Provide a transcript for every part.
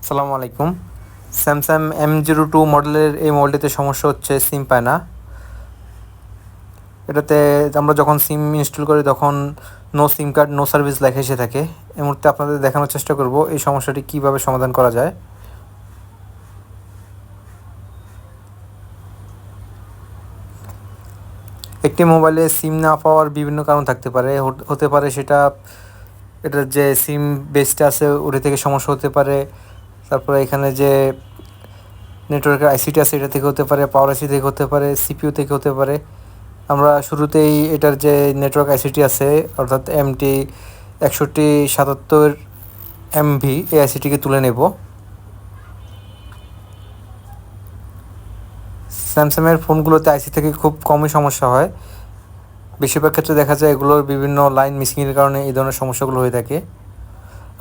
আসসালামু আলাইকুম। Samsung M zero two মডেলের এই মডেলটিতে সমস্যা হচ্ছে সিম পায় না। এটাতে আমরা যখন সিম ইনস্টল করি তখন no SIM card no service লেখা এসে থাকে। এই মুহূর্তে আপনাদের দেখানোর চেষ্টা করব এই সমস্যাটি কীভাবে সমাধান করা যায়। একটি মোবাইলে সিম না পাওয়ার বিভিন্ন কারণ থাকতে পারে। হত- পারে সেটা, এটার যে সিম বেসটা আছে, ওটা থেকে সমস্যা হতে পারে। তারপরে এখানে যে নেটওয়ার্কের আইসিটি আছে, এটা থেকে হতে পারে পাওয়ার আইসি থেকে হতে পারে সিপিইউ থেকে হতে পারে। আমরা শুরুতেই এটার যে নেটওয়ার্ক আইসিটি আছে, অর্থাৎ এমটি একষট্টি সাতাত্তর এমভি এই আইসিটিকে তুলে নেব। স্যামসাংয়ের ফোনগুলোতে আইসি থেকে খুব কমই সমস্যা হয়। বেশিরভাগ ক্ষেত্রে দেখা যায় এগুলোর বিভিন্ন লাইন মিসিংয়ের কারণে এই ধরনের সমস্যাগুলো হয়ে থাকে।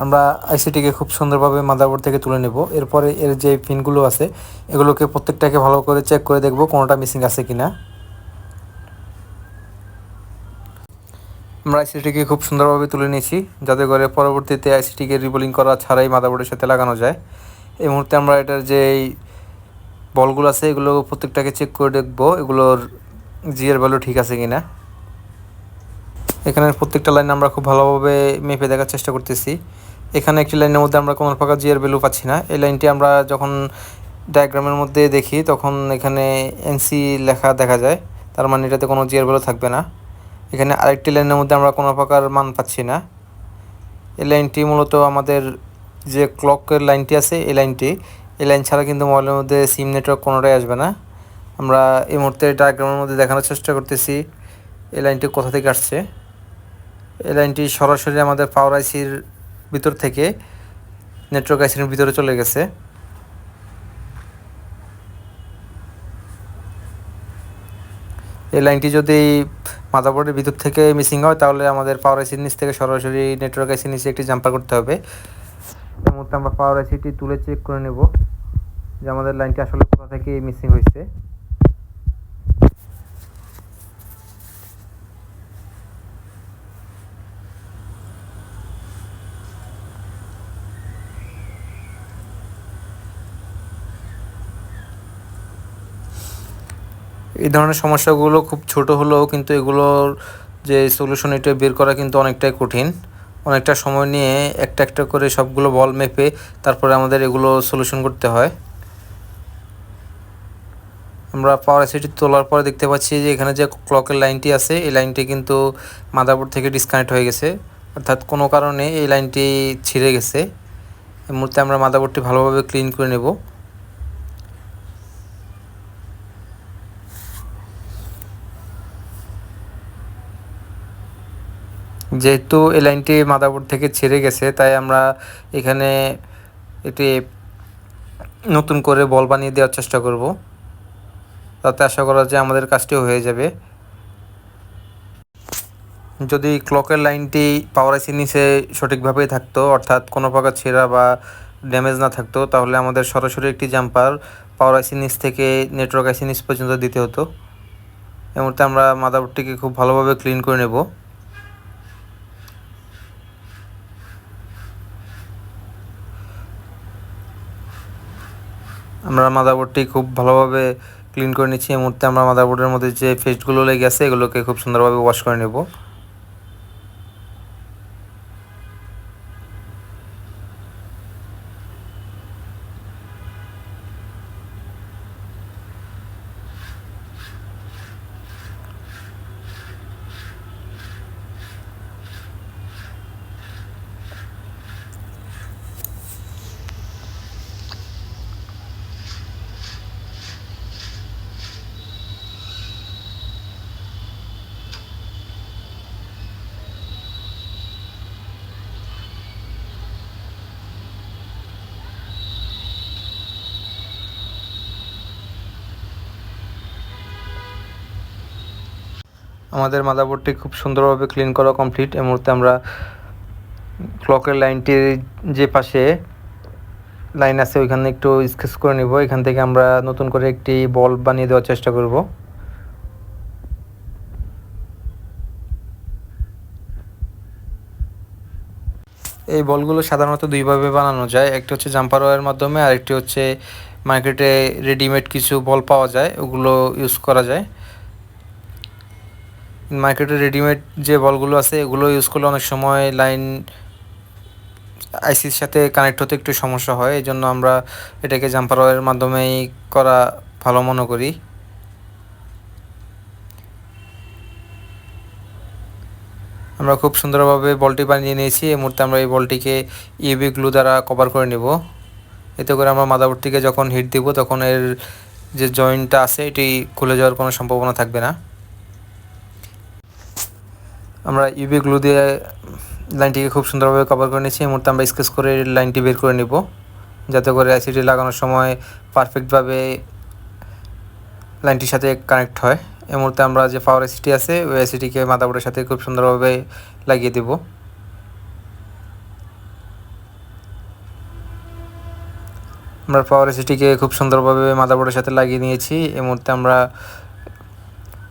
আমরা আইসিটিকে খুব সুন্দরভাবে মাদারবোর্ড থেকে তুলে নেব। এরপরে এর যে পিনগুলো আছে, এগুলোকে প্রত্যেকটাকে ভালো করে চেক করে দেখব কোনোটা মিসিং আছে কি না আমরা আইসিটিকে খুব সুন্দরভাবে তুলে নিয়েছি, যাতে করে পরবর্তীতে আইসিটিকে রিবোলিং করা ছাড়াই মাদারবোর্ডের সাথে লাগানো যায়। এই মুহূর্তে আমরা এটার যে বলগুলো আছে, এগুলো প্রত্যেকটাকে চেক করে দেখব, এগুলোর জিএর ভ্যালু ঠিক আছে কি না এখানের প্রত্যেকটা লাইন আমরা খুব ভালোভাবে মেপে দেখার চেষ্টা করতেছি। এখানে একটি লাইনের মধ্যে আমরা কোনো প্রকার জিয়ার ভ্যালু পাচ্ছি না। এই লাইনটি আমরা যখন ডায়াগ্রামের মধ্যে দেখি, তখন এখানে এনসি লেখা দেখা যায়। তার মানে এটাতে কোনো জিয়ার ভ্যালু থাকবে না। এখানে আরেকটি লাইনের মধ্যে আমরা কোনো প্রকার মান পাচ্ছি না। এই লাইনটি মূলত আমাদের যে ক্লকের লাইনটি আছে, এই লাইনটি, এই লাইন ছাড়া কিন্তু মোবাইলের মধ্যে সিম নেটওয়ার্ক কোনোটাই আসবে না। আমরা এই মুহূর্তে ডায়াগ্রামের মধ্যে দেখানোর চেষ্টা করতেছি, এই লাইনটি কোথা থেকে আসছে? এই লাইনটি সরাসরি আমাদের পাওয়ার আইসির ভিতর থেকে নেটওয়ার্ক আইসির ভিতরে চলে গেছে। এই লাইনটি যদি মাদারবোর্ডের ভিতর থেকে মিসিং হয়, তাহলে আমাদের পাওয়ার আইসির নিচ থেকে সরাসরি নেটওয়ার্ক আইসির নিচে একটি জাম্পার করতে হবে। এই মুহূর্তে আমরা পাওয়ার আইসিটি তুলে চেক করে নেব যে আমাদের লাইনটি আসলে কোথা থেকে মিসিং হয়েছে। এই ধরনের সমস্যাগুলো খুব ছোট হলেও কিন্তু এগুলোর যে সলিউশন এটা বের করা কিন্তু অনেকটাই কঠিন। অনেকটা সময় নিয়ে একটা একটা করে সবগুলো বল মেপে তারপরে আমাদের এগুলো সলিউশন করতে হয়। আমরা পাওয়ার আইসিটি তোলার পরে দেখতে পাচ্ছি যে এখানে যে ক্লকের লাইনটি আছে, এই লাইনটি কিন্তু মাদারবোর্ড থেকে ডিসকানেক্ট হয়ে গেছে। অর্থাৎ কোনো কারণে এই লাইনটি ছিঁড়ে গেছে। এই মুহূর্তে আমরা মাদারবোর্ডটি ভালোভাবে ক্লিন করে নেব। যেহেতু এই লাইনটি মাদারবোর্ড থেকে ছেড়ে গেছে, তাই আমরা এখানে এটি নতুন করে বল বানিয়ে দেওয়ার চেষ্টা করব। তাতে আশা করা যায় আমাদের কাজটিও হয়ে যাবে। যদি ক্লকের লাইনটি পাওয়ার আইসির নিচে সঠিকভাবেই থাকতো, অর্থাৎ কোনো প্রকার ছেঁড়া বা ড্যামেজ না থাকতো, তাহলে আমাদের সরাসরি একটি জাম্পার পাওয়ার আইসির নিচ থেকে নেটওয়ার্ক আইসির নিচ পর্যন্ত দিতে হতো। এই মুহূর্তে আমরা মাদারবোর্ডটিকে খুব ভালোভাবে ক্লিন করে নেব। আমরা মাদারবোর্ডটি খুব ভালোভাবে ক্লিন করে নিচ্ছি। এই মুহূর্তে আমরা মাদারবোর্ডের মধ্যে যে ফেস্টগুলো লেগে আছে, এগুলোকে খুব সুন্দরভাবে ওয়াশ করে নেব। আমাদের মাদারবোর্ডটি খুব সুন্দরভাবে ক্লিন করা কমপ্লিট এই মুহূর্তে আমরা ক্লকের লাইনটির যে পাশে লাইন আছে, ওইখানে একটু স্কেচ করে নিব। এখান থেকে আমরা নতুন করে একটি বল বানিয়ে দেওয়ার চেষ্টা করব। এই বলগুলো সাধারণত দুইভাবে বানানো যায়। একটি হচ্ছে জাম্পার ওয়ারের মাধ্যমে আর একটি হচ্ছে মার্কেটে রেডিমেড কিছু বল পাওয়া যায়, ওগুলো ইউজ করা যায়। মার্কেটে রেডিমেড যে বলগুলো আছে, এগুলো ইউজ করলে অনেক সময় লাইন আইসির সাথে কানেক্ট হতে একটু সমস্যা হয়। এই জন্য আমরা এটাকে জাম্পার ওয়ারের মাধ্যমেই করা ভালো মনে করি। আমরা খুব সুন্দরভাবে বলটি বানিয়ে নিয়েছি। এই মুহূর্তে আমরা এই বলটিকে ইউবি গ্লু দ্বারা কভার করে নেব। এতে করে আমরা মাদাবোর্ডটিকে যখন হিট দিব, তখন এর যে জয়েন্টটা আছে, এটি খুলে যাওয়ার কোনো সম্ভাবনা থাকবে না। আমরা ইউবি গ্লু দিয়ে লাইনটিকে খুব সুন্দরভাবে কভার করে নিয়েছি এই মুহূর্তে আমরা স্কেচ করে লাইনটি বের করে নিব। যাতে করে আইসিটি লাগানোর সময় পারফেক্টভাবে লাইনটির সাথে কানেক্ট হয়। এই মুহূর্তে আমরা যে পাওয়ার এসিটি আছে, ওই এসিটিকে মাদাবোর্ডের সাথে খুব সুন্দরভাবে লাগিয়ে দেব। আমরা পাওয়ার এসিটিকে খুব সুন্দরভাবে মাদাবোর্ডের সাথে লাগিয়ে নিয়েছি। এই মুহূর্তে আমরা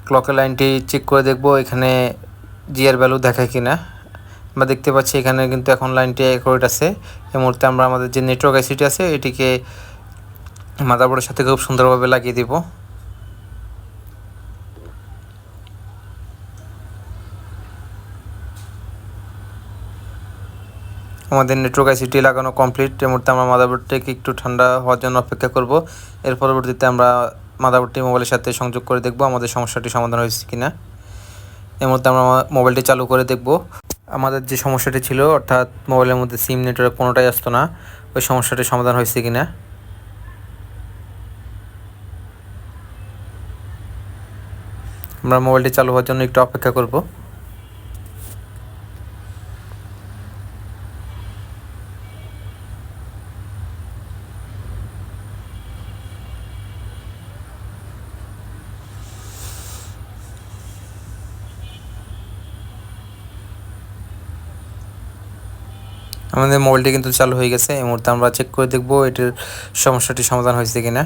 ক্লকের লাইনটি চেক করে দেখব। এখানে জিয়ার ভ্যালু দেখায় কিনা, আমরা দেখতে পাচ্ছি এখানে কিন্তু এখন লাইনটি অ্যাকুরেট আছে। এই মুহূর্তে আমরা আমাদের যে নেটওয়ার্ক আইসিটি আছে, এটিকে মাদাবোর্ডের সাথে খুব সুন্দরভাবে লাগিয়ে দিব। আমাদের নেটওয়ার্ক আইসিটি লাগানো কমপ্লিট এই মুহূর্তে আমরা মাদারবোর্ডটাকে একটু ঠান্ডা হওয়ার জন্য অপেক্ষা করব। এর পরবর্তীতে আমরা মাদারবোর্ডটি মোবাইলের সাথে সংযোগ করে দেখব আমাদের সমস্যাটি সমাধান হয়েছে কিনা। এই মধ্যে আমরা মোবাইলটি চালু করে দেখব। আমাদের যে সমস্যাটি ছিল, অর্থাৎ মোবাইলের মধ্যে সিম নেটওয়ার্ক কোনোটাই আসতো না, ওই সমস্যাটির সমাধান হয়েছে কিনা? আমরা মোবাইলটি চালু হওয়ার জন্য একটু অপেক্ষা করব। আমাদের মোবাইলটি কিন্তু চালু হয়ে গেছে। এই মুহূর্তে আমরা চেক করে দেখব এটির সমস্যাটি সমাধান হয়েছে কিনা।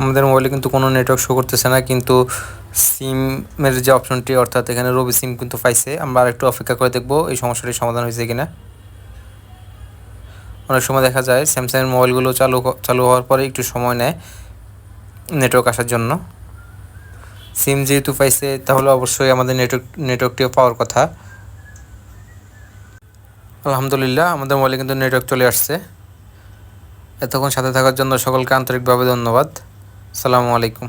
আমাদের মোবাইলে কিন্তু কোনো নেটওয়ার্ক শো করতেছে না, কিন্তু সিমের যে অপশনটি অর্থাৎ এখানে রবি সিম কিন্তু পাইছে। আমরা আরেকটু অপেক্ষা করে দেখব এই সমস্যাটির সমাধান হয়েছে কিনা। অনেক সময় দেখা যায় স্যামসাংয়ের মোবাইলগুলো চালু চালু হওয়ার পরে একটু সময় নেয় নেটওয়ার্ক আসার জন্য। সিম যেহেতু পাইছে, তাহলে অবশ্যই আমাদের নেটওয়ার্ক নেটওয়ার্কটিও পাওয়ার কথা। আলহামদুলিল্লাহ, আমাদের মোবাইলে কিন্তু নেটওয়ার্ক চলে আসছে। এতক্ষণ সাথে থাকার জন্য সকলকে আন্তরিকভাবে ধন্যবাদ। আসসালামু আলাইকুম।